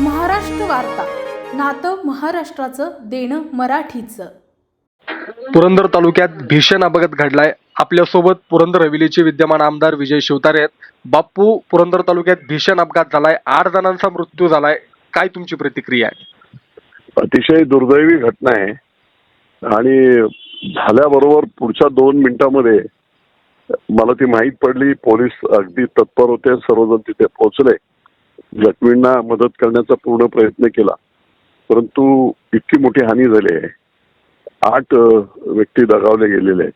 महाराष्ट्र वार्ता. नातं महाराष्ट्राचं देणं मराठीचं. पुरंदर तालुक्यात भीषण अपघात घडलाय. आपल्यासोबत पुरंदर हवेलीचे विद्यमान आमदार विजय शिवतारे आहेत. बाप्पू पुरंदर तालुक्यात भीषण अपघात झालाय. आठ जणांचा मृत्यू झालाय. काय तुमची प्रतिक्रिया आहे? अतिशय दुर्दैवी घटना आहे. आणि झाल्याबरोबर पुढच्या दोन मिनिटांमध्ये मला ती माहीत पडली. पोलीस अगदी तत्पर होते. सर्वजण तिथे पोहोचले. जखमींना मदत करण्याचा पूर्ण प्रयत्न केला. परंतु इतकी मोठी हानी झाली आहे. आठ व्यक्ती दगावले गेलेले आहेत.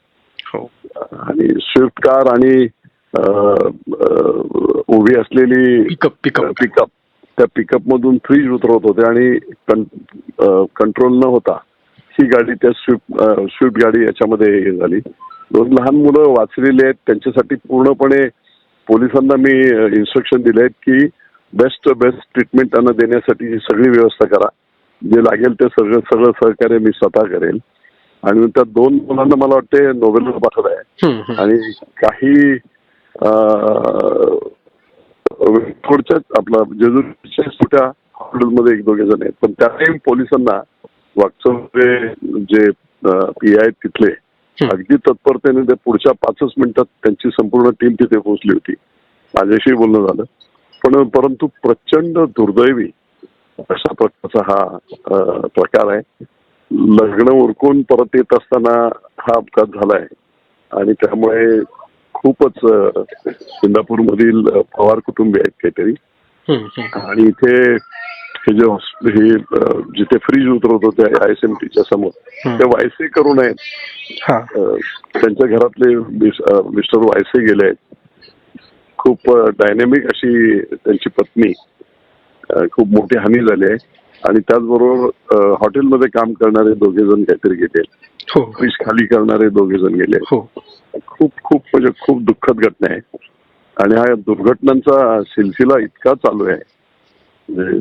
हो. आणि स्विफ्ट कार आणि उभी असलेली पिकअप पिकअप पिकअप त्या पिकअप मधून फ्रीज उतरवत होते आणि कंट्रोल न होता ही गाडी त्या स्विफ्ट स्विफ्ट गाडी याच्यामध्ये हे झाली. दोन लहान मुलं वाचलेली आहेत. त्यांच्यासाठी पूर्णपणे पोलिसांना मी इन्स्ट्रक्शन दिले आहेत की बेस्ट बेस्ट ट्रीटमेंट त्यांना देण्यासाठी सगळी व्यवस्था करा. जे लागेल ते सगळं सगळं सहकार्य मी स्वतः करेल. आणि त्या दोन मुलांना मला वाटते नोबेलवर पाठवलं आहे. आणि काही थोडच्या आपला जेजूरच्या छोट्या हॉस्पिटलमध्ये एक दोघे जण आहेत. पण त्याही पोलिसांना वागचौरे जे पी आय तिथले. अगदी तत्परतेने ते पुढच्या पाचच मिनिटात त्यांची संपूर्ण टीम तिथे पोहोचली होती. माझ्याशी बोलणं झालं. पण परंतु प्रचंड दुर्दैवी अशा प्रकारचा हा प्रकार आहे. लग्न उरकून परत येत असताना हा अपघात झालाय. आणि त्यामुळे खूपच सिंगापूरमधील पवार कुटुंबी आहेत काहीतरी. आणि इथे हे जे हे जिथे फ्रीज उतरवत होते आय एस एम टीच्या समोर. ते वायसे करून आहेत. त्यांच्या घरातले मिस्टर वायसे गेले आहेत. खूप डायनेमिक अशी त्यांची पत्नी खूप मोठी हानी झाली आहे. आणि त्याचबरोबर हॉटेलमध्ये काम करणारे दोघे जण काहीतरी गेले. हो. फ्रीज खाली करणारे दोघे जण गेले. हो. खूप खूप म्हणजे खूप दुःखद घटना आहे. आणि हा दुर्घटनांचा सिलसिला इतका चालू आहे. म्हणजे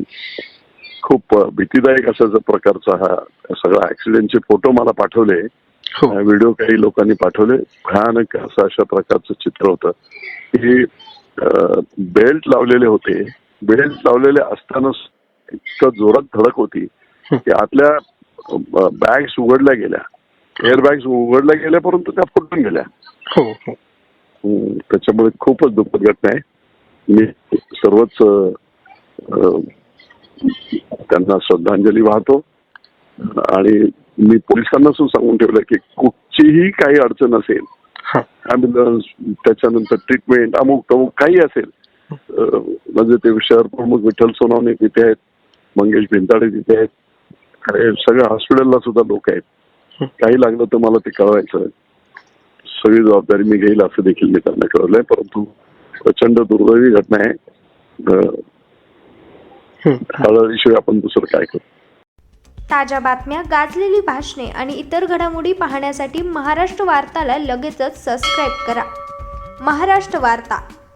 खूप भीतीदायक अशा प्रकारचा हा सगळा ऍक्सिडेंटचे फोटो मला पाठवले. हो. व्हिडिओ काही लोकांनी पाठवले. भयानक असं अशा प्रकारचं चित्र होतं. की बेल्ट लावलेले होते. बेल्ट लावलेले असतानाच इतकं जोरात धडक होती की आतल्या बॅग्स उघडल्या गेल्या. एअर बॅग्स उघडल्या गेल्या परंतु त्या फुटून गेल्या. हो हो. त्याच्यामुळे खूपच दुःखद घटना आहे. मी सर्वच त्यांना श्रद्धांजली वाहतो. आणि मी पोलिसांना सुद्धा सांगून ठेवलं की कुठचीही काही अडचण असेल ॲम्ब्युलन्स त्याच्यानंतर ट्रीटमेंट अमुक तमुक काही असेल. म्हणजे ते शहर प्रमुख विठ्ठल सोनवणे तिथे आहेत मंगेश भिंताडे तिथे आहेत. सगळ्या हॉस्पिटलला सुद्धा लोक आहेत. काही लागलं तर मला ते कळवायचं. सगळी जबाबदारी मी घेईल असं देखील मी त्यांना कळवलंय परंतु प्रचंड दुर्दैवी घटना आहे. हळहळीशिवाय आपण दुसरं काय करू? ताज्या बातम्या गाजलेली भाषणे आणि इतर घडामोडी पाहण्यासाठी महाराष्ट्र वार्ताला लगेचच सबस्क्राईब करा. महाराष्ट्र वार्ता.